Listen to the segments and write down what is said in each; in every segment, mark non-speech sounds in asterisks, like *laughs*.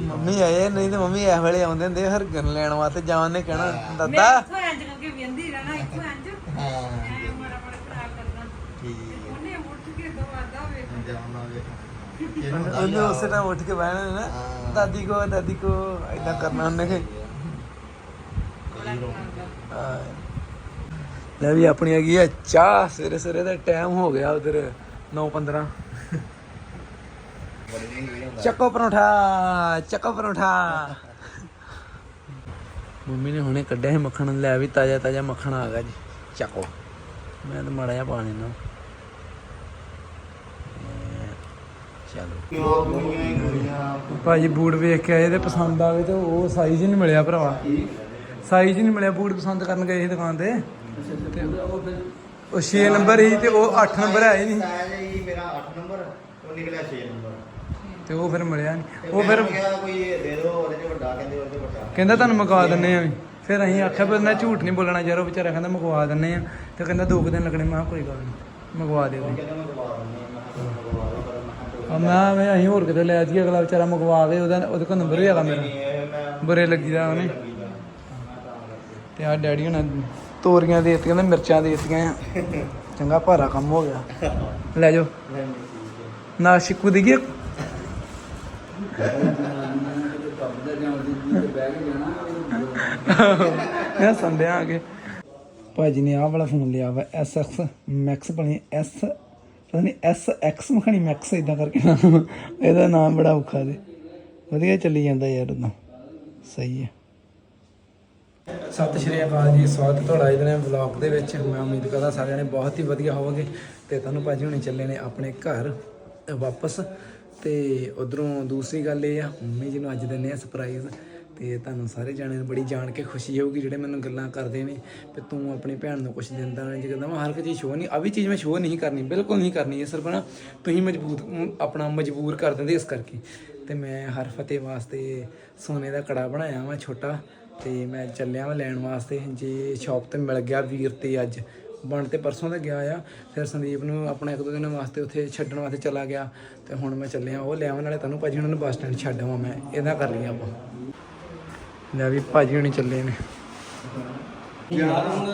Mummy ਆਏ ਨਹੀਂ ਤੇ ਮੰਮੀ ਇਸ ਵੇਲੇ ਆਉਂਦੇ ਹੁੰਦੇ ਹਰਗਨ ਲੈਣ ਵਾਸਤੇ ਜਾਣ ਨੇ ਕਹਿਣਾ ਮੈਂ ਦਾਦਾ। ਇੱਥੋਂ ਇੰਜ ਕਰਕੇ ਵਿੰਦੀ ਰਹਿਣਾ ਇੱਥੋਂ ਇੰਜ। ਹਾਂ। ਐ ਮਾੜਾ ਮਾੜਾ ਖਰਾਬ ਕਰਨਾ। ਠੀਕ ਉਹਨੇ ਉੱਠ ਕੇ ਦਵਾਦਾ ਵੇ ਜਾਉਣਾ ਵੇ ਉਹਨੇ ਉਸੇ ਟਾਈਮ ਉੱਠ ਕੇ ਬਹਿਣਾ ਨਾ। ਹਾਂ। ਦਾਦੀ ਕੋ ਦਾਦੀ ਕੋ ਏਦਾਂ ਕਰਨਾ ਉਹਨੇ। ਕਿ ਹਾਂ। ਲੈ ਵੀ ਆਪਣੀ ਹੈਗੀ ਆ ਚਾਹ। ਸਵੇਰੇ ਸਵੇਰੇ ਦਾ ਟਾਈਮ ਹੋ ਗਿਆ ਉਧਰ 9:15 ਚੱਕੋ ਪਰੌਂਠਾ ਚੱਕੋ ਪਰੌਂਠਾ। ਮੰਮੀ ਨੇ ਹੁਣੇ ਕੱਢਿਆ ਸੀ ਮੱਖਣ ਲੈ ਵੀ ਤਾਜ਼ਾ ਤਾਜ਼ਾ ਮੱਖਣ ਆ ਗਿਆ ਜੀ। ਚੱਕੋ। ਮੈਂ ਤਾਂ ਮਾੜਾ ਜਿਹਾ ਪਾ ਲੈਣਾ ਚਲੋ। ਭਾਜੀ ਬੂਟ ਵੇਖ ਕੇ ਆਏ ਤੇ ਪਸੰਦ ਆਵੇ ਤੇ ਉਹ ਸਾਈਜ਼ ਹੀ ਨਹੀਂ ਮਿਲਿਆ ਭਰਾਵਾ। ਸਾਈਜ਼ ਹੀ ਨਹੀਂ ਮਿਲਿਆ ਬੂਟ ਪਸੰਦ ਕਰਨ ਗਏ ਸੀ ਦੁਕਾਨ ਤੇ। ਉਹ 6 ਨੰਬਰ ਸੀ ਤੇ ਉਹ 8 ਨੰਬਰ ਆਏ ਨਹੀਂ। ਸਾਈਜ਼ ਹੀ ਮੇਰਾ 8 ਨੰਬਰ ਉਹ ਨਿਕਲਿਆ 6 ਨੰਬਰ। ਤੇ ਉਹ ਫਿਰ ਮਿਲਿਆ ਨਹੀਂ ਉਹ ਫਿਰ ਕਿਹਾ ਕੋਈ ਦੇ ਦਿਓ ਉਹਦੇ ਚ ਵੱਡਾ ਕਹਿੰਦੇ ਉਹਦੇ ਚ ਵੱਡਾ। ਕਹਿੰਦਾ ਤੁਹਾਨੂੰ ਮੰਗਵਾ ਦਿੰਨੇ ਆ ਵੀ। ਫਿਰ ਅਸੀਂ ਆਖਿਆ ਵੀ ਉਹਨਾਂ ਝੂਠ ਨਹੀਂ ਬੋਲਣਾ ਯਾਰ ਉਹ ਵਿਚਾਰਾ ਕਹਿੰਦਾ ਮੰਗਵਾ ਦਿੰਨੇ ਆ। ਤੇ ਕਹਿੰਦਾ ਦੋ ਕੁ ਦਿਨ ਲੱਗਣੇ ਮੈਂ ਕਿਹਾ ਕੋਈ ਗੱਲ ਨਹੀਂ ਮੰਗਵਾ ਦਿਓ। ਤੁਸੀਂ ਕਹਿੰਦਾ ਮੈਂ ਦਵਾ ਦਿੰਦਾ ਮੈਂ ਕਿਹਾ ਚਲੋ ਦਵਾ ਦਿਓ ਪਰ ਮੈਂ ਕਿਹਾ ਆ ਮੈਂ ਮੈਂ ਅਸੀਂ ਹੋਰ ਕਿਤੇ ਲੈ ਜੀ ਅਗਲਾ ਵਿਚਾਰਾ ਮੰਗਵਾ ਕੇ ਉਹਦਾ ਉਹਦੇ ਕੋਲ ਨੰਬਰ ਹੈਗਾ ਮੇਰਾ। ਨਹੀਂ ਇਹ ਮੈਂ ਬੁਰੇ ਲੱਗੀਦਾ ਉਹਨੇ। ਲੱਗੀ ਦਾ। ਮੈਂ ਤਾਂ ਕਰਕੇ ਤੇ ਆ ਡੈਡੀ ਹੁਣਾਂ ਤੋਰੀਆਂ ਦੇ ਦਿੱਤੀਆਂ ਤੇ ਮਿਰਚਾਂ ਦੇ ਦਿੱਤੀਆਂ ਆ। *laughs* ਚੰਗਾ ਭਾਰਾ ਕੰਮ ਹੋ ਗਿਆ। ਲੈ ਜਾਓ। ਨਾਲ ਸ਼ਿਕੂ ਦੀ ਗਿਆ ਮੈਂ ਸੰਦਿਆ ਆ ਕੇ। ਭਾਜੀ ਨੇ ਆਹ ਵਾਲਾ ਫੋਨ ਲਿਆ ਵਾ SX Max ਬਣੀ S, ਪਤਾ ਨਹੀਂ SX ਮਖਣੀ Max ਇਦਾਂ ਕਰਕੇ ਨਾਮ ਇਹਦਾ ਨਾਮ ਬੜਾ ਔਖਾ ਦੇ ਵਧੀਆ ਚੱਲੀ ਜਾਂਦਾ ਯਾਰ ਉਦੋਂ। ਸਹੀ ਹੈ ਸਤਿ ਸ਼੍ਰੀ ਅਕਾਲ ਜੀ, ਸਵਾਗਤ ਤੁਹਾਡਾ ਇਹਦੇ ਨਾਲ ਵਲੌਗ ਦੇ ਵਿੱਚ। ਮੈਂ ਉਮੀਦ ਕਰਦਾ ਸਾਰਿਆਂ ਨੇ ਬਹੁਤ ਹੀ ਵਧੀਆ ਹੋਵੋਗੇ ਤੇ ਤੁਹਾਨੂੰ ਭਾਜੀ ਹੁਣੇ ਚੱਲੇ ਨੇ ਆਪਣੇ ਘਰ ਵਾਪਸ। ਤੇ ਉਧਰੋਂ ਦੂਸਰੀ ਗੱਲ ਇਹ ਆ, ਮੰਮੀ ਜੀ ਨੂੰ ਅੱਜ ਦਿੰਦੇ ਆ ਸਰਪ੍ਰਾਈਜ਼ ਤੇ ਤੁਹਾਨੂੰ ਸਾਰੇ ਜਾਣਿਆਂ ਨੂੰ ਬੜੀ ਜਾਣ ਕੇ ਖੁਸ਼ੀ ਹੋਊਗੀ ਜਿਹੜੇ ਮੈਨੂੰ ਗੱਲਾਂ ਕਰਦੇ ਨੇ ਕਿ ਤੂੰ ਆਪਣੀ ਭੈਣ ਨੂੰ ਕੁਝ ਦਿੰਦਾ ਨਹੀਂ ਜੇ ਕਹਿੰਦਾ ਮੈਂ ਹਰ ਇੱਕ ਚੀਜ਼ ਸ਼ੋਅ ਨਹੀਂ ਆ ਵੀ ਚੀਜ਼ ਮੈਂ ਸ਼ੋਅ ਨਹੀਂ ਕਰਨੀ, ਬਿਲਕੁਲ ਨਹੀਂ ਕਰਨੀ, ਇਹ ਸਿਰਫ ਨਾ ਤੁਸੀਂ ਮਜਬੂਤ ਆਪਣਾ ਮਜਬੂਰ ਕਰ ਦਿੰਦੇ ਇਸ ਕਰਕੇ। ਤੇ ਮੈਂ ਹਰ ਫਤਿਹ ਵਾਸਤੇ ਸੋਨੇ ਦਾ ਕੜਾ ਬਣਾਇਆ ਵਾ ਛੋਟਾ ਤੇ ਮੈਂ ਚੱਲਿਆ ਵਾ ਲੈਣ ਵਾਸਤੇ, ਜੇ ਸ਼ਾਪ ਤੇ ਮਿਲ ਗਿਆ ਵੀਰ ਤੇ ਅੱਜ ਬਣ ਤੇ ਪਰਸੋਂ ਤੇ ਗਿਆ ਆ ਫਿਰ ਸੰਦੀਪ ਨੂੰ ਆਪਣਾ ਇੱਕ ਦੋ ਦਿਨ ਵਾਸਤੇ ਉੱਥੇ ਛੱਡਣ ਵਾਸਤੇ ਚਲਾ ਗਿਆ ਤੇ ਹੁਣ ਮੈਂ ਚੱਲਿਆ ਉਹ ਲਿਆਉਣ ਵਾਲੇ ਤੁਹਾਨੂੰ ਭਾਜੀ ਉਹਨਾਂ ਨੂੰ ਬੱਸ ਸਟੈਂਡ ਛੱਡ ਆਵਾਂ ਮੈਂ ਇਹਦਾ ਕਰ ਲਿਆ ਆਪਾਂ। ਲੈ ਵੀ ਭਾਜੀ ਹੁਣੀ ਚੱਲੇ ਨੇ। ਯਾਰ ਹੁਣ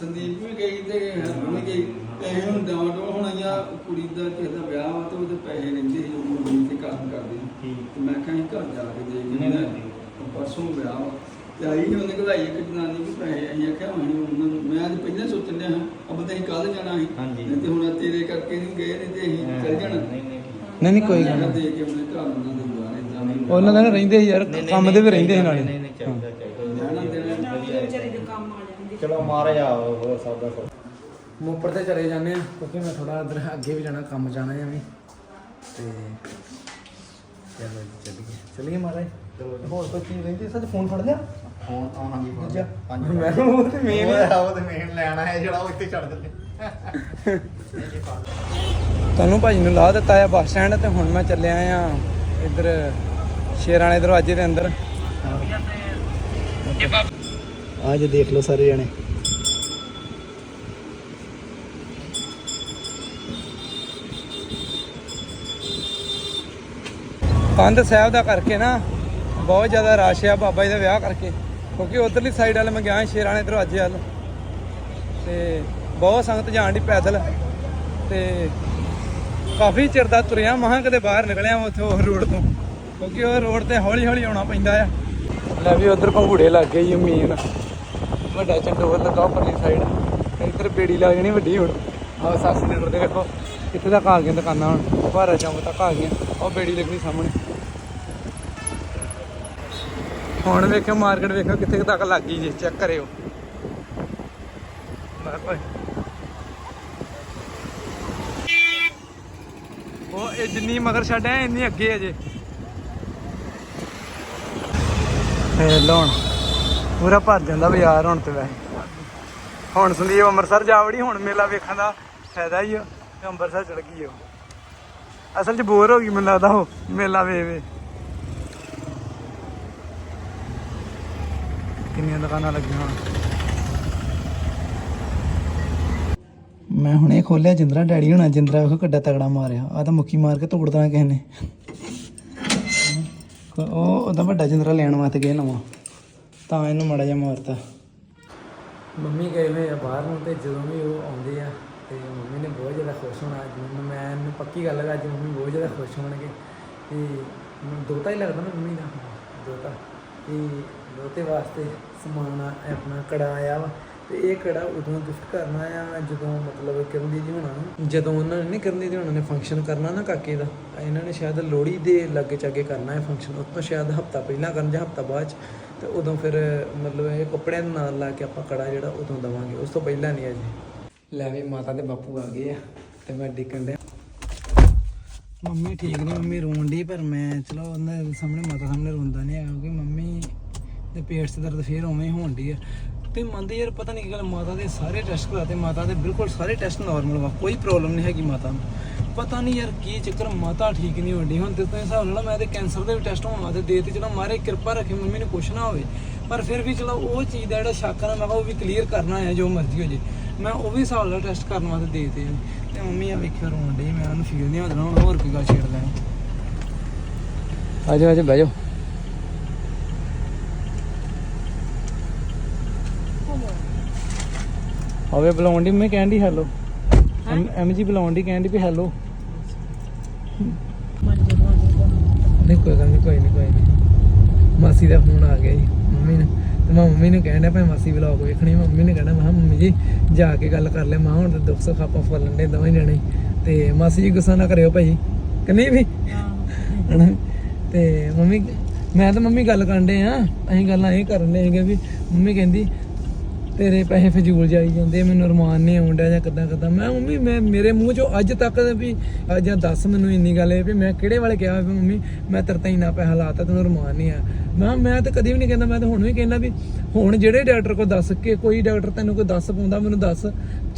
ਸੰਦੀਪ ਵੀ ਗਈ ਤੇ ਹਰਮਨ ਵੀ ਗਈ ਪੈਸੇ ਹੁਣ ਡਾਉਂ ਹੁਣ ਆਈਆਂ ਕੁੜੀ ਦਾ ਕਿਸੇ ਦਾ ਵਿਆਹ ਵਾ ਤੇ ਉਹਦੇ ਪੈਸੇ ਰਹਿੰਦੇ ਸੀ ਉਹ ਮੁੰਡੀ ਤੇ ਕੰਮ ਕਰਦੀ ਤੇ ਮੈਂ ਕਿਹਾ ਅਸੀਂ ਘਰ ਜਾ ਕੇ ਦੇ ਕੇ ਪਰਸੋਂ ਵਿਆਹ ਵਾ। ਤੇ ਆਈ ਸੀ ਉਹਨੇ ਘਲਾਈ ਇੱਕ ਜਨਾਨੀ ਵੀ ਪੈਸੇ ਅਸੀਂ ਆਖਿਆ ਹੁਣ ਉਹਨਾਂ ਨੂੰ ਮੈਂ ਅੱਜ ਪਹਿਲਾਂ ਸੋਚਣ ਡਿਆ ਹਾਂ ਅਬ ਤਾਂ ਅਸੀਂ ਕੱਲ ਜਾਣਾ ਸੀ। ਨਹੀਂ ਤੇ ਹੁਣ ਤੇਰੇ ਕਰਕੇ ਨਹੀਂ ਗਏ ਨਹੀਂ ਤੇ ਅਸੀਂ ਚੱਲ ਜਾਣਾ। ਨਹੀਂ ਨਹੀਂ। ਕੋਈ ਗੱਲ ਨਹੀਂ। ਦੇ ਕੇ ਉਹਨੇ ਘਰ ਉਹਨਾਂ ਦੇ ਦੁਆਰੇ ਜਾਣਾ ਉਹਨਾਂ ਦਾ ਨਾ ਰਹਿੰਦੇ ਸੀ ਯਾਰ ਕੰਮ ਦੇ ਵੀ ਰਹਿੰਦੇ ਸੀ ਨਾਲੇ। ਨਹੀਂ ਨਹੀਂ ਚਾਹੀਦਾ ਚਾਹੀਦਾ। ਰਹਿਣਾ ਦੇਣਾ। ਵਿਚਾਰੀ ਦੇ ਕੰਮ ਆ ਜਾਂਦੀ। ਚਲੋ ਮਾਰੇ ਆ ਹੋਰ ਸਭ ਦਾ ਸਭ ਮੋਪਰ ਤੇ ਚਲੇ ਜਾਂਦੇ ਆ ਕਿਉਂਕਿ ਮੈਂ ਥੋੜਾ ਇਧਰ ਅੱਗੇ ਵੀ ਜਾਣਾ ਕੰਮ ਜਾਣਾ ਹੈ ਵੀ ਤੇ ਚਲੋ ਜੀ, ਚੱਲੀਏ। ਚੱਲੀਏ ਮਹਾਰਾਜ। ਹੋਰ ਕੋਈ ਚੀਜ਼ ਰਹਿੰਦੀ? ਸੱਚ ਫੋਨ ਫੜ ਲਿਆ? ਫੋਨ ਆ ਹਾਂਜੀ ਫੋਨ ਦੂਜਾ। ਹਾਂਜੀ ਮੈਂ ਉਹ ਤੇ ਮੇਨ ਉਹ ਤੇ ਮੇਨ ਲੈਣਾ ਹੈ ਜਿਹੜਾ ਉਹ ਇੱਥੇ ਛੱਡ ਦਿੰਦੇ। ਤੁਹਾਨੂੰ ਭਾਜੀ ਨੂੰ ਲਾ ਦਿੱਤਾ ਆ ਬੱਸ ਸਟੈਂਡ ਤੇ ਹੁਣ ਮੈਂ ਚੱਲਿਆ ਆ ਇੱਧਰ ਸ਼ੇਰਾਂ ਵਾਲੇ ਦਰਵਾਜ਼ੇ ਦੇ ਅੰਦਰ। ਅੱਜ ਦੇਖ ਲਓ ਸਾਰੇ ਜਣੇ। ਕੰਧ ਸਾਹਿਬ ਦਾ ਕਰਕੇ ਨਾ ਬਹੁਤ ਜ਼ਿਆਦਾ ਰਸ਼ ਆ ਬਾਬਾ ਜੀ ਦਾ ਵਿਆਹ ਕਰਕੇ, ਕਿਉਂਕਿ ਉਧਰਲੀ ਸਾਈਡ ਵੱਲ ਮੈਂ ਗਿਆ ਸ਼ੇਰਾਂ ਵਾਲੇ ਦਰਵਾਜ਼ੇ ਵੱਲ। ਤੇ ਬਹੁਤ ਸੰਗਤ ਜਾਣ ਦੀ ਪੈਦਲ। ਤੇ ਕਾਫੀ ਚਿਰ ਦਾ ਤੁਰਿਆ ਮਹਾਂ ਕਦੇ ਬਾਹਰ ਨਿਕਲਿਆ ਉੱਥੇ ਉਹ ਰੋਡ ਤੋਂ, ਕਿਉਂਕਿ ਉਹ ਰੋਡ ਤੇ ਹੌਲੀ ਹੌਲੀ ਆਉਣਾ ਪੈਂਦਾ ਆ। ਲੈ ਵੀ ਉਧਰ ਪੰਘੂੜੇ ਲੱਗ ਗਏ ਜੀ ਮੇਨ ਵੱਡਾ ਚੰਡੋਰ ਲੱਗਾ ਉੱਪਰਲੀ ਸਾਈਡ ਇੱਧਰ ਬੇੜੀ ਲੱਗ ਜਣੀ ਵੱਡੀ ਹੁਣ। ਆਹ ਸੱਸ ਨੇ ਦੇ ਵੇਖੋ ਕਿੱਥੇ ਤੱਕ ਆ ਗਈਆਂ ਦੁਕਾਨਾਂ ਹੁਣ, ਭਾਰਾ ਚੌਂਕ ਤੱਕ ਆ ਗਈਆਂ ਉਹ ਬੇੜੀ ਲੱਗਣੀ ਸਾਹਮਣੇ। ਹੁਣ ਵੇਖਿਓ ਮਾਰਕੀਟ ਵੇਖੋ ਕਿੱਥੇ ਤੱਕ ਲੱਗ ਗਈ ਜੀ, ਚੈੱਕ ਕਰਿਓ। ਉਹ ਇਹ ਜਿੰਨੀ ਮਗਰ ਛੱਡਿਆ, ਇੰਨੀ ਅੱਗੇ ਅਜੇ ਫੇਰ ਲਾਉਣ ਪੂਰਾ ਭਰ ਜਾਂਦਾ ਬਾਜ਼ਾਰ ਹੁਣ ਤੇ ਵੈਸੇ। ਹੁਣ ਸੰਦੀਪ ਅੰਮ੍ਰਿਤਸਰ ਜਾ ਹੁਣ ਮੇਲਾ ਵੇਖਣ ਦਾ ਫਾਇਦਾ ਹੀ ਆ ਅੰਮ੍ਰਿਤਸਰ ਚੜ ਗਈ ਉਹ। ਅਸਲ 'ਚ ਬੋਰ ਹੋ ਗਈ ਮੈਨੂੰ ਲੱਗਦਾ ਉਹ ਮੇਲਾ ਵੇ ਵੇ ਕਿੰਨੀਆਂ ਦੁਕਾਨਾਂ ਲੱਗੀਆਂ ਹੁਣ? ਮੈਂ ਹੁਣੇ ਖੋਲਿਆ ਜਿੰਦਰਾ ਡੈਡੀ ਹੁਣਾ ਜਿੰਦਰਾ ਵੇਖੋ ਕਿੱਡਾ ਤਗੜਾ ਮਾਰਿਆ। ਆ ਤਾਂ ਮੁੱਕੀ ਮਾਰ ਕੇ ਤੋੜ ਦੇਣਾ ਕਿਸੇ ਨੇ। ਉਹ ਉਹਦਾ ਵੱਡਾ ਜਿੰਦਰਾ ਲੈਣ ਵਾਸਤੇ ਗਏ ਨਵਾਂ। ਤਾਂ ਇਹਨੂੰ ਮੜਾ ਜਾ ਮਾਰਤਾ। ਮੰਮੀ ਗਏ ਹੋਏ ਆ ਬਾਹਰ ਨੂੰ ਤੇ ਜਦੋਂ ਵੀ ਉਹ ਆਉਂਦੇ ਆ ਤੇ ਮੰਮੀ ਨੇ ਬਹੁਤ ਜ਼ਿਆਦਾ ਖੁਸ਼ ਹੋਣਾ। ਅੱਜ ਮੈਂ ਇਹਨੂੰ ਪੱਕੀ ਗੱਲ ਹੈ ਅੱਜ ਮੰਮੀ ਬਹੁਤ ਜ਼ਿਆਦਾ ਖੁਸ਼ ਹੋਣਗੇ। ਤੇ ਮੈਨੂੰ ਦੋਤਾ ਹੀ ਲੱਗਦਾ ਨਾ ਮੰਮੀ ਦਾ। ਦੋਤਾ। ਤੇ ਉਹਦੇ ਵਾਸਤੇ ਸਮਾਨ ਆ, ਆਪਣਾ ਕੜਾ ਆਇਆ ਵਾ। ਤੇ ਇਹ ਕੜਾ ਉਦੋਂ ਗਿਫਟ ਕਰਨਾ ਆ, ਜਦੋਂ ਮਤਲਬ ਕਿਰਨ ਜੀ ਹੋਣਾ ਨੂੰ? ਜਦੋਂ ਉਹਨਾਂ ਨੇ ਨਹੀਂ ਕਰਨ ਦੀ ਹੋਣਾ ਨੇ ਫੰਕਸ਼ਨ ਕਰਨਾ ਨਾ ਕਾਕੇ ਦਾ। ਇਹਨਾਂ ਨੇ ਸ਼ਾਇਦ ਲੋਹੜੀ ਦੇ ਲਾਗੇ ਚਾਗੇ ਕਰਨਾ ਹੈ ਫੰਕਸ਼ਨ ਉਸ ਤੋਂ ਸ਼ਾਇਦ ਹਫਤਾ ਪਹਿਲਾਂ ਕਰਨ ਜਾਂ ਹਫਤਾ ਬਾਅਦ ਚ। ਤੇ ਉਦੋਂ ਫਿਰ, ਮਤਲਬ ਇਹ ਕੱਪੜਿਆਂ ਦੇ ਨਾਲ ਲਾ ਕੇ ਆਪਾਂ ਕੜਾ ਜਿਹੜਾ ਉਦੋਂ ਦਵਾਂਗੇ। ਉਸ ਤੋਂ ਪਹਿਲਾਂ ਨਹੀਂ ਅਜੇ। ਲੈ ਵੀ ਮਾਤਾ ਦੇ ਬਾਪੂ ਆ ਗਏ ਆ, ਤੇ ਮੈਂ ਡਿੱਕਣ ਡਿਆ। ਮੰਮੀ ਠੀਕ ਨਹੀਂ ਮੰਮੀ ਰੋਣ ਦੀ ਪਰ ਮੈਂ ਚਲੋ ਉਹਨਾਂ ਸਾਹਮਣੇ, ਮਾਤਾ ਸਾਹਮਣੇ ਰੋਂਦਾ ਨਹੀਂ ਹੈਗਾ, ਕਿਉਂਕਿ ਮੰਮੀ ਦੇ ਪੇਟ 'ਚ ਦਰਦ ਫੇਰ ਉਵੇਂ ਹੋਣ ਦੀ ਆ। ਤੇ ਮੰਨਦੇ ਯਾਰ, ਪਤਾ ਨਹੀਂ ਕੀ ਗੱਲ, ਮਾਤਾ ਦੇ ਸਾਰੇ ਟੈਸਟ ਕਰਾਤੇ, ਮਾਤਾ ਦੇ ਬਿਲਕੁਲ ਸਾਰੇ ਟੈਸਟ ਨਾਰਮਲ ਵਾ, ਕੋਈ ਪ੍ਰੋਬਲਮ ਨਹੀਂ ਹੈਗੀ ਮਾਤਾ ਨੂੰ। ਪਤਾ ਨਹੀਂ ਯਾਰ ਕੀ ਚੱਕਰ, ਮਾਤਾ ਠੀਕ ਨਹੀਂ ਹੁੰਦੀ ਹੁਣ ਤੇ ਤੁਸੀਂ ਹਿਸਾਬ ਨਾਲ ਮੈਂ ਤੇ ਕੈਂਸਰ ਦੇ ਵੀ ਟੈਸਟ ਹੋਣ ਵਾਸਤੇ ਦੇ ਤੇ ਚਲੋ ਮਾਰੇ, ਕਿਰਪਾ ਰੱਖੇ, ਮੰਮੀ ਨੂੰ ਕੁਛ ਨਾ ਹੋਵੇ। ਪਰ ਫਿਰ ਵੀ ਚਲੋ ਉਹ ਚੀਜ਼ ਦਾ ਜਿਹੜਾ ਸ਼ੱਕ ਆ ਨਾ, ਮੈਂ ਕਿਹਾ ਉਹ ਵੀ ਕਲੀਅਰ ਕਰਨਾ ਹੈ ਜੋ ਮਰਜ਼ੀ ਹੋ ਜੇ। ਮੈਂ ਉਹ ਵੀ ਹਿਸਾਬ ਨਾਲ ਟੈਸਟ ਕਰਨ ਵਾਸਤੇ ਦੇ ਤੇ ਤੇ ਮੰਮੀ ਆ ਵੇਖਿਓ, ਰੋਣ ਡਈ, ਮੈਂ ਉਹਨੂੰ ਫੀਲ ਨਹੀਂ ਹੋਣਾ ਹੁਣ ਹੋਰ ਕੋਈ ਗੱਲ ਛੇੜ ਲੈਣੀ। ਆਜੋ ਆਜੋ ਬਹਿ ਜਾਓ। ਹੋਵੇ ਬੁਲਾਉਣ ਦੀ ਮੈਂ ਕਹਿਣ ਦੀ ਹੈਲੋ ਐਮ ਜੀ ਬੁਲਾਉਣ ਦੀ ਕਹਿਣ ਦੀ ਵੀ ਹੈਲੋ ਨਹੀਂ ਕੋਈ ਗੱਲ ਨਹੀਂ ਕੋਈ ਨਹੀਂ ਕੋਈ ਨਹੀਂ ਮਾਸੀ ਦਾ ਫੋਨ ਆ ਗਿਆ ਜੀ ਮੰਮੀ ਨੇ ਤੇ ਮੈਂ ਮੰਮੀ ਨੂੰ ਕਹਿਣ ਭਾਈ ਮਾਸੀ ਵਲੌਗ ਵੇਖਣੀ ਮੰਮੀ ਨੇ ਕਹਿਣਾ ਮੈਂ ਮੰਮੀ ਜੀ ਜਾ ਕੇ ਗੱਲ ਕਰ ਲੈ ਮਾਂ ਹੁਣ ਤੇ ਦੁੱਖ ਸੁੱਖ ਆਪਾਂ ਫੁੱਲਣ ਦੇ ਦੋਵੇਂ ਜਣੇ। ਤੇ ਮਾਸੀ ਜੀ ਗੁੱਸਾ ਨਾ ਕਰਿਓ ਭਾਈ ਕਿ ਨਹੀਂ ਵੀ? ਤੇ ਮੰਮੀ ਮੈਂ ਤਾਂ ਮੰਮੀ ਗੱਲ ਕਰਨ ਦੇ ਆ ਅਸੀਂ ਗੱਲਾਂ ਇਹ ਕਰਨ ਦੇ ਹੈਗੇ ਵੀ ਮੰਮੀ ਕਹਿੰਦੀ ਤੇਰੇ ਪੈਸੇ ਫਜ਼ੂਲ ਜਾਈ ਜਾਂਦੇ ਮੈਨੂੰ ਰਮਾਨ ਨਹੀਂ ਆਉਂਦਾ ਜਾਂ ਕਿੱਦਾਂ ਕਿੱਦਾਂ। ਮੈਂ ਮੰਮੀ, ਮੈਂ ਮੇਰੇ ਮੂੰਹ ਚੋਂ ਅੱਜ ਤੱਕ ਵੀ ਜਾਂ ਦੱਸ ਮੈਨੂੰ ਇੰਨੀ ਗੱਲ ਹੈ ਵੀ ਮੈਂ ਕਿਹੜੇ ਵਾਲੇ ਕਿਹਾ ਵੀ ਮੰਮੀ, ਮੈਂ ਤੇਰੇ ਤਾਂ ਇੰਨਾ ਪੈਸਾ ਲਾਤਾ, ਤੈਨੂੰ ਰਮਾਨ ਨਹੀਂ ਆ ਮੈਂ ਕਿਹਾ ਮੈਂ ਤਾਂ ਕਦੀ ਵੀ ਨਹੀਂ ਕਹਿੰਦਾ, ਮੈਂ ਤਾਂ ਹੁਣ ਵੀ ਕਹਿੰਦਾ ਵੀ ਹੁਣ ਜਿਹੜੇ ਡਾਕਟਰ ਕੋਲ ਦੱਸ ਕੇ ਕੋਈ ਡਾਕਟਰ ਤੈਨੂੰ ਕੋਈ ਦੱਸ ਪਾਉਂਦਾ, ਮੈਨੂੰ ਦੱਸ।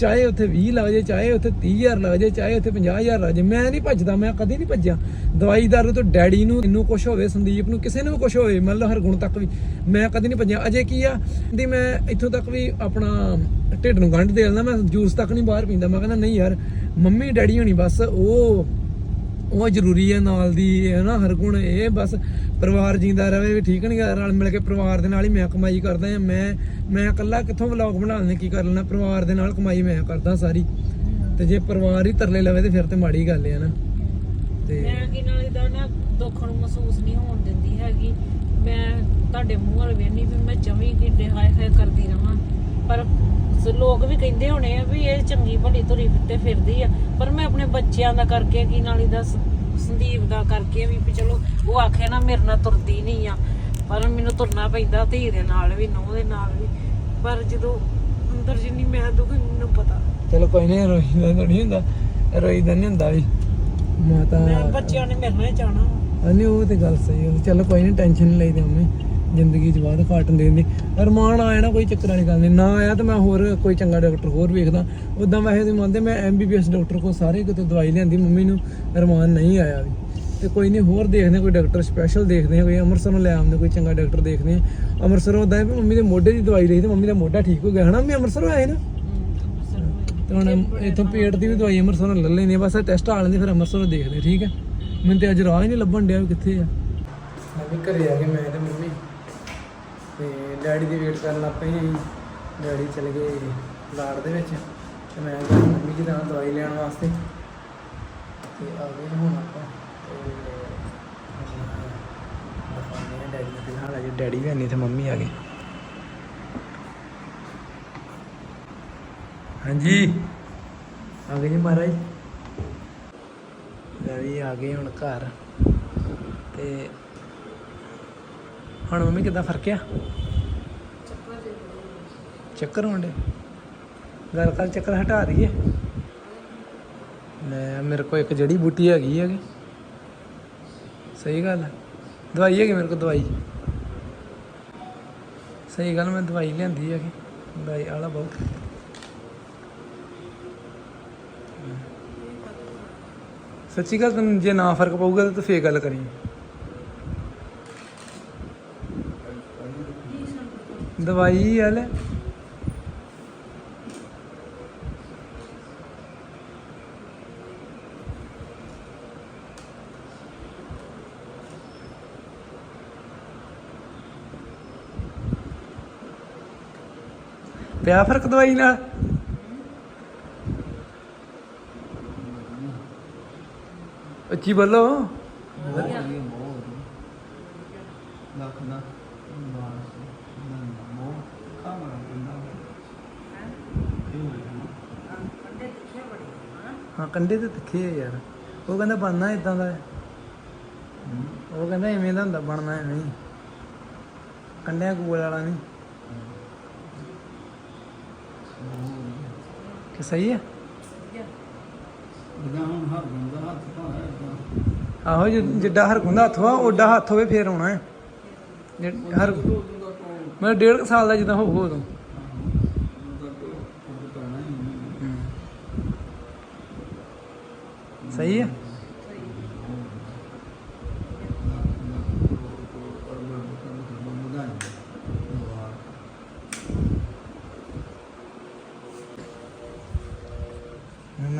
ਚਾਹੇ ਉੱਥੇ 20 ਲੱਗ ਜੇ ਚਾਹੇ ਉੱਥੇ 30000 ਲੱਗ ਜੇ ਚਾਹੇ ਉੱਥੇ 50000 ਲੱਗ ਜੇ ਮੈਂ ਨਹੀਂ ਭੱਜਦਾ, ਮੈਂ ਕਦੇ ਨਹੀਂ ਭੱਜਿਆ। ਦਵਾਈ ਦਾਰੂ ਤੋਂ ਡੈਡੀ ਨੂੰ, ਇਹਨੂੰ ਕੁਝ ਹੋਵੇ, ਸੰਦੀਪ ਨੂੰ, ਕਿਸੇ ਨੂੰ ਵੀ ਕੁਝ ਹੋਵੇ ਮੰਨ ਲਓ ਹਰਗੁਣ ਤੱਕ ਵੀ, ਮੈਂ ਕਦੇ ਨਹੀਂ ਭੱਜਿਆ। ਅਜੇ ਕੀ ਆ ਦੀ ਮੈਂ ਇੱਥੋਂ ਤੱਕ ਵੀ ਆਪਣਾ ਢਿੱਡ ਨੂੰ ਗੰਢ ਦੇ ਲੈਂਦਾ ਮੈਂ ਜੂਸ ਤੱਕ ਨਹੀਂ ਬਾਹਰ ਪੀਂਦਾ, ਮੈਂ ਕਹਿੰਦਾ, ਨਹੀਂ ਯਾਰ, ਮੰਮੀ ਡੈਡੀ ਹੋਣੀ, ਬਸ ਉਹ ਉਹ ਜ਼ਰੂਰੀ ਹੈ ਨਾਲ ਦੀ ਹੈ ਨਾ ਹਰ ਗੁਣ ਇਹ, ਬਸ ਪਰਿਵਾਰ ਜਿੰਦਾ ਰਵੇ ਵੀ ਠੀਕ ਨਹੀਂ ਰਲ ਮਿਲ ਕੇ ਪਰਿਵਾਰ ਦੇ ਨਾਲ ਹੀ ਮੈਂ ਕਮਾਈ ਕਰਦਾ ਹਾਂ ਮੈਂ ਮੈਂ ਇਕੱਲਾ ਕਿੱਥੋਂ ਵਲੌਗ ਬਣਾ ਲੈਣੇ ਕੀ ਕਰ ਲੈਣਾ ਪਰਿਵਾਰ ਦੇ ਨਾਲ ਕਮਾਈ ਮੈਂ ਕਰਦਾ ਸਾਰੀ। ਤੇ ਜੇ ਪਰਿਵਾਰ ਹੀ ਤਰਲੇ ਲਵੇ ਤੇ ਫਿਰ ਤੇ ਮਾੜੀ ਗੱਲ ਹੈ ਨਾ। ਤੇ ਮੈਂ ਕਿ ਨਾਲ ਇਹਦਾ ਨਾ ਦੁੱਖ ਨੂੰ ਮਹਿਸੂਸ ਨਹੀਂ ਹੋਣ ਦਿੰਦੀ ਹੈਗੀ। ਮੈਂ ਤੁਹਾਡੇ ਮੂੰਹ ਵੱਲ ਵੇਖਣੀ ਵੀ ਮੈਂ ਜਮੀ ਕਿੱਡੇ ਹਾਏ ਹਾਏ ਕਰਦੀ ਲੋਕ ਵੀ ਕਹਿੰਦੇ ਹੋਣੇ ਆ ਵੀ ਇਹ ਚੰਗੀ ਭਲੀ ਤੁਰੀ ਫਿੱਤੇ ਫਿਰਦੀ ਆ। ਪਰ ਮੈਂ ਆਪਣੇ ਬੱਚਿਆਂ ਦਾ ਕਰਕੇ ਕੀ ਨਾਲ ਸ- ਸੰਦੀਪ ਦਾ ਕਰਕੇ ਵੀ ਵੀ ਚਲੋ ਉਹ ਆਖੇ ਨਾ ਮੇਰੇ ਨਾਲ ਤੁਰਦੀ ਨਹੀਂ ਆ। ਪਰ ਮੈਨੂੰ ਤੁਰਨਾ ਪੈਂਦਾ ਧੀ ਦੇ ਨਾਲ ਵੀ ਨੂੰਹ ਦੇ ਨਾਲ ਵੀ। ਪਰ ਜਦੋਂ ਅੰਦਰ ਜਿੰਨੀ ਮੈਂ ਦੁੱਖ ਮੈਨੂੰ ਪਤਾ। ਚਲੋ ਕੋਈ ਨਹੀਂ ਰੋਈਦਾ ਤਾਂ ਨਹੀਂ ਹੁੰਦਾ ਰੋਈਦਾ ਨਹੀਂ ਹੁੰਦਾ ਵੀ। ਮਾਤਾ ਮੈਂ ਬੱਚਿਆਂ ਨੇ ਮੇਰੇ ਨਾਲ ਜਾਣਾ। ਨਹੀਂ ਉਹ ਤੇ ਗੱਲ ਸਹੀ ਹੈ ਚਲੋ ਕੋਈ ਨਹੀਂ ਟੈਨਸ਼ਨ ਨਹੀਂ ਲਈਦੀ ਮੰਮੀ। ਜ਼ਿੰਦਗੀ 'ਚ ਬਾਅਦ ਘਾਟਣ ਦੇਣ ਦੀ ਅਰਮਾਨ ਆਇਆ ਨਾ, ਕੋਈ ਚੱਕਰ ਨਹੀਂ। ਕਰਦੇ ਨਾ ਆਇਆ ਤਾਂ ਮੈਂ ਹੋਰ ਕੋਈ ਚੰਗਾ ਡਾਕਟਰ ਹੋਰ ਵੇਖਦਾ। ਉਦਾਂ ਵੈਸੇ ਤੇ ਮੰਨਦੇ, ਮੈਂ ਐਮਬੀਬੀਐਸ ਡਾਕਟਰ ਕੋਲ ਸਾਰੇ ਕਿਤੇ ਦਵਾਈ ਲਿਆਂਦੀ, ਮੰਮੀ ਨੂੰ ਅਰਮਾਨ ਨਹੀਂ ਆਇਆ ਵੀ। ਤੇ ਕੋਈ ਨਹੀਂ, ਹੋਰ ਦੇਖਦੇ ਕੋਈ ਡਾਕਟਰ ਸਪੈਸ਼ਲ ਦੇਖਦੇ ਹਾਂ, ਕੋਈ ਅੰਮ੍ਰਿਤਸਰ ਨੂੰ ਲੈ ਆਉਂਦੇ, ਕੋਈ ਚੰਗਾ ਡਾਕਟਰ ਦੇਖਦੇ ਹਾਂ। ਅੰਮ੍ਰਿਤਸਰ ਉਦਾਂ ਵੀ ਮੰਮੀ ਦੇ ਮੋਢੇ ਦੀ ਦਵਾਈ ਲਈ ਤੇ ਮੰਮੀ ਦਾ ਮੋਢਾ ਠੀਕ ਹੋ ਗਿਆ। ਹਨਾ ਮੈਂ ਅੰਮ੍ਰਿਤਸਰ ਆਏ ਨਾ? ਤੇ ਹੁਣ ਇੱਥੋਂ ਪੇਟ ਦੀ ਵੀ ਦਵਾਈ ਅੰਮ੍ਰਿਤਸਰ ਅੰਮ੍ਰਿਤਸਰੋਂ ਲੈ ਲੈਣੀ ਬਸ ਟੈਸਟ ਆ ਲੈਂਦੇ ਫਿਰ ਅੰਮ੍ਰਿਤਸਰ ਦੇਖਦੇ ਠੀਕ ਹੈ? ਮੈਨੂੰ ਤੇ ਅੱਜ ਰਾਹ ਹੀ ਨਹੀਂ ਲੱਭਣ ਡਿਆ ਵੀ ਕਿੱਥੇ ਆ। ਮੈਂ ਘਰੇ ਆ ਕੇ ਮੈਂ ਤੇ ਡੈਡੀ ਦੀ ਵੇਟ ਕਰਨ ਲੱਗ ਪਏ ਸੀ। ਡੈਡੀ ਚਲੇ ਗਏ ਲਾੜ ਦੇ ਵਿੱਚ ਤੇ ਮੈਂ ਗਿਆ ਮੰਮੀ ਜੀ ਦਾ ਦਵਾਈ ਲੈਣ ਵਾਸਤੇ। ਤੇ ਆ ਗਏ ਹੁਣ ਆਪਾਂ ਤੇ ਦਿਖਾਉਂਦੇ ਡੈਡੀ ਨੂੰ ਫਿਲਹਾਲ ਅਜੇ ਡੈਡੀ ਵੀ ਨਹੀਂ, ਤੇ ਮੰਮੀ ਆ ਗਏ। ਹਾਂਜੀ। ਆ ਗਏ ਜੀ ਮਹਾਰਾਜ। ਡੈਡੀ ਆ ਗਏ ਹੁਣ ਘਰ। ਤੇ ਹੁਣ ਮੰਮੀ ਕਿੱਦਾਂ ਫ਼ਰਕ ਆ? ਚੱਕਰ ਹੋਣ ਡੇ ਗੱਲ ਕਰ, ਚੱਕਰ ਹਟਾ ਰਹੀ ਲੈ, ਮੇਰੇ ਕੋਲ ਇੱਕ ਜੜੀ ਬੂਟੀ ਹੈਗੀ ਹੈਗੀ। ਸਹੀ ਗੱਲ ਹੈ ਦਵਾਈ ਹੈਗੀ ਮੇਰੇ ਕੋਲ, ਦਵਾਈ। ਸਹੀ ਗੱਲ, ਮੈਂ ਦਵਾਈ ਲਿਆਂਦੀ ਹੈਗੀ। ਦਵਾਈ ਆਲਾ ਬਹੁਤ। ਸੱਚੀ ਗੱਲ, ਤੈਨੂੰ ਜੇ ਨਾ ਫ਼ਰਕ ਪਊਗਾ ਤਾਂ ਤੂੰ ਫੇਰ ਗੱਲ ਕਰੀ। ਦਵਾਈ ਆ ਲੈ। ਪਿਆ ਫ਼ਰਕ ਦਵਾਈ ਨਾਲ? ਉੱਚੀ ਬੋਲੋ। ਹਾਂ, ਕੰਡੇ ਤੇ ਤਿੱਖੇ ਆ ਯਾਰ। ਉਹ ਕਹਿੰਦਾ ਬਣਨਾ ਇਦਾਂ ਦਾ। ਉਹ ਕਹਿੰਦਾ ਐਵੇਂ ਦਾ ਹੁੰਦਾ, ਬਣਨਾ ਐਵੇਂ ਹੀ। ਕੰਡਿਆਂ ਕੋਲ ਵਾਲਾ ਨਹੀਂ। ਕਿ ਸਹੀ ਹੈ? ਜਿੱਦਾਂ ਹੁਣ ਹਰ ਬੰਦਾ ਹੱਥ ਤਾਂ ਹੈ ਆਹੋ, ਜਿ- ਜਿੱਡਾ ਹਰ ਗੁੰਦਾ ਹੱਥ ਵਾ ਓਡਾ ਹੱਥ ਹੋਵੇ ਫੇਰ ਆਉਣਾ ਹੈ। ਜੇ, ਹਰ ਉਦੋਂ ਦਾ ਮੈਂ ਡੇਢ ਕੁ ਸਾਲ ਦਾ ਜਿੱਦਾਂ ਹੋ ਹੋ ਤੂੰ ਉਦੋਂ ਦਾ ਉਹ ਕਰਨਾ ਹੀ। ਨਹੀਂ ਸਹੀ ਹੈ?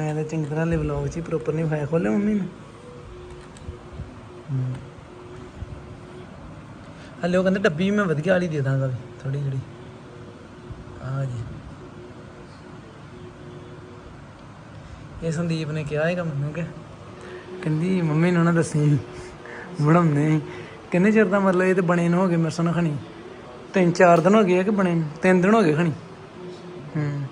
ਮੈਂ ਤਾਂ ਚੰਗੀ ਤਰ੍ਹਾਂ ਲੈ ਵਲੌਗ 'ਚ ਪ੍ਰੋਪਰ ਨਹੀਂ ਵਿਖਾਇਆ ਖੋਲੇ ਮੰਮੀ ਨੇ। ਹਲੇ ਉਹ ਕਹਿੰਦੇ ਡੱਬੀ ਮੈਂ ਵਧੀਆ ਵਾਲੀ ਦੇ ਦਾਂਗਾ ਵੀ ਥੋੜੀ ਜਿਹੜੀ। ਆ ਜੀ। ਇਹ ਸੰਦੀਪ ਨੇ ਕਿਹਾ ਹੈਗਾ ਮੈਨੂੰ ਕਿ ਕਹਿੰਦੀ ਮੰਮੀ ਨੂੰ ਨਾ ਦੱਸੀ, ਬਣਾਉਂਦੇ। ਕਿੰਨੇ ਚਿਰ ਦਾ ਮਤਲਬ ਇਹ ਤੇ ਬਣੇ ਨੂੰ ਹੋ ਗਏ ਮੇਰੇ ਖਣੀ। ਤਿੰਨ ਚਾਰ ਦਿਨ ਹੋ ਗਏ ਕਿ ਬਣੇ ਨੂੰ? ਤਿੰਨ ਦਿਨ ਹੋ ਗਏ ਖਣੀ ਹੂੰ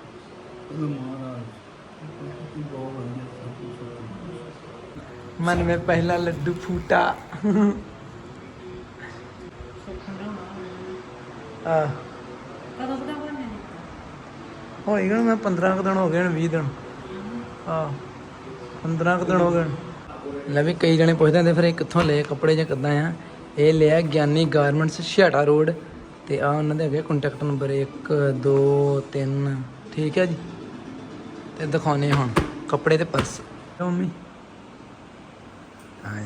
मन में पहला लड्डू फूटा ਆ ਕਦੋਂ ਕਦਾ ਬਣਨੇ ਨੇ ਹੋਏਗਾ ਮੈਂ 15 ਕੁ ਦਿਨ ਹੋ ਗਏ ਨੇ 20 ਦਿਨ ਆ 15 ਕੁ ਦਿਨ ਹੋ ਗਏ ਨੇ। ਲੈ ਵੀ ਕਈ ਜਣੇ ਪੁੱਛਦੇ ਹੁੰਦੇ ਫਿਰ ਇਹ ਕਿੱਥੋਂ ਲਏ ਕੱਪੜੇ ਜਾਂ ਕਿੱਦਾਂ ਆ ਇਹ ਲਿਆ ਗਿਆਨੀ ਗਾਰਮੈਂਟਸ ਛਿਆਟਾ ਰੋਡ ਤੇ ਆ ਉਹਨਾਂ ਦੇ ਹੈਗੇ ਕੰਟੈਕਟ ਨੰਬਰ 1 2 3 ਠੀਕ ਹੈ ਜੀ ਤੇ ਦਿਖਾਉਨੇ ਹੁਣ ਕੱਪੜੇ ਤੇ ਪਰਸ ਮੰਮੀ ਹਾਂ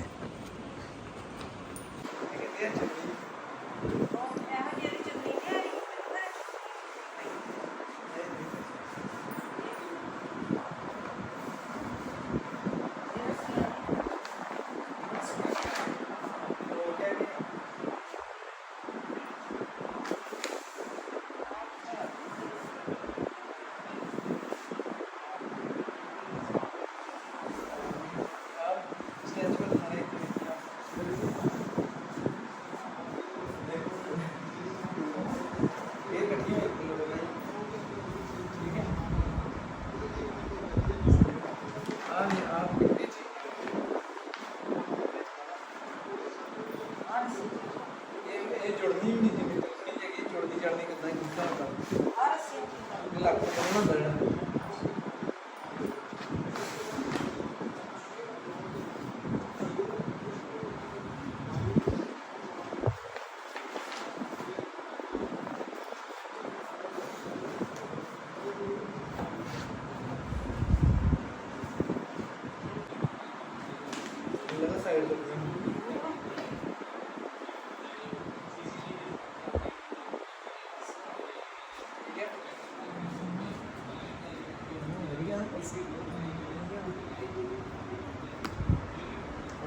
ਇਹ ਜੁੜਦੀ ਵੀ ਨਹੀਂ ਜਿਵੇਂ ਤੁਸੀਂ ਜਗੀ ਜੁੜਦੀ ਜੜਨੀ ਕਿੱਦਾਂ ਕੀਤਾ ਹੁੰਦਾ ਇਹ ਲੱਗ ਤਾਂ ਨਹੀਂ ਹੁੰਦਾ ਜਿਹੜਾ ਸਾਈਡ ਤੋਂ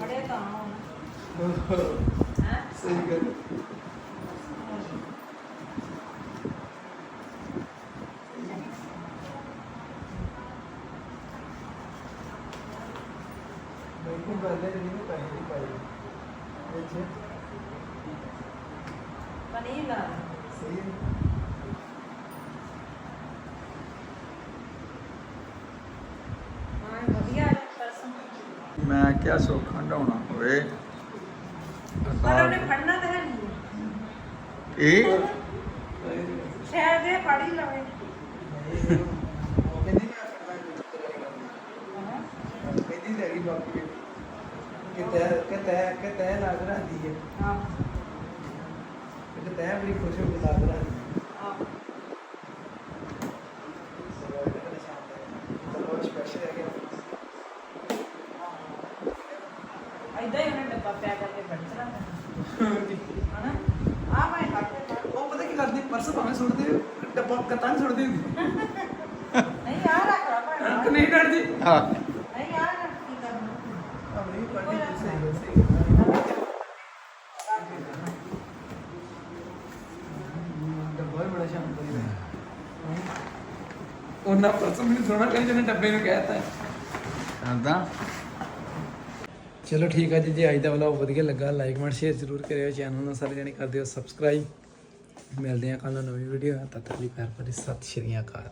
ਬੜੇ ਤਾਂ ਹੁਣ ਸਹੀ ਗੱਲ ਗੱਲ ਹੈ ਪੈਸੇ ਪਨੀਰ ਲਾ ਸਹੀ ਮੈਂ ਕਿਹਾ ਸੁੱਖ ਹੰਡਾਉਣਾ ਹੋਵੇ। ਪਰ ਉਹਨੇ ਫੜਨਾ ਤਾਂ ਹੈ ਨਹੀਂ। ਇਹ ਸ਼ਾਇਦ ਇਹ ਫੜ ਹੀ ਲਵੇ ਕਹਿੰਦੀ ਮੈਂ ਆਪਣਾ ਕਹਿੰਦੀ ਲੈ ਗਈ ਬਾਪੀ ਕਿਤੇ ਕਿਤੇ ਕਿਤੇ ਲੱਗ ਰਹੀ ਹੈ। ਹਾਂ। ਕਿਤੇ ਬੜੀ ਖੁਸ਼ ਹੋ ਕੇ ਲੱਗ ਰਹੀ ਹੈ। ਹਾਂ। ਇਦਾਂ ਹੀ ਉਹਨੇ ਡੱਬਾ ਪਿਆ ਕਰਕੇ ਬੈਠਣਾ ਹਨਾ? ਆ ਮੈਂ ਕੱਟ ਉਹ ਪਤਾ ਕੀ ਕਰਦੀ ਪਰਸ ਭਾਵੇਂ ਸੁੱਟਦੇ ਡੱਬਾ ਕਤਾਂ ਸੁੱਟਦੇ ਨਹੀਂ ਯਾਰ ਰੱਖ ਲਾ ਭਾਣਾ ਨਹੀਂ ਡਰਦੀ। ਹਾਂ ਨਹੀਂ ਯਾਰ ਕੀ ਕਰਨਾ ਆਪਣੀ ਪੜ੍ਹਦੀ ਸਹੀ ਸਹੀ ਡੱਬਾ ਵੀ ਬੜਾ ਸ਼ਾਨਦਾਰ ਹੈ ਉਹਨਾਂ ਪਰਸ ਮੈਨੂੰ ਥੋੜਾ ਕਹਿੰਦੇ ਜਿਹਨੇ ਡੱਬੇ ਨੂੰ ਕਹਿਤਾ ਆਂਦਾ। ਚਲੋ ਠੀਕ ਆ ਜੀ, ਜੇ ਅੱਜ ਦਾ ਵਲੌਗ ਵਧੀਆ ਲੱਗਾ ਲਾਈਕ ਕਮੈਂਟ ਸ਼ੇਅਰ ਜ਼ਰੂਰ ਕਰਿਓ ਚੈਨਲ ਨੂੰ, ਸਾਰੇ ਜਣੇ ਕਰ ਦਿਓ ਸਬਸਕ੍ਰਾਈਬ ਮਿਲਦੇ ਹਾਂ ਕੱਲ ਨੂੰ ਨਵੀਂ ਵੀਡੀਓ ਤਦ ਤੱਕ ਲਈ ਪਿਆਰ ਭਰੀ, ਸਤਿ ਸ਼੍ਰੀ ਅਕਾਲ।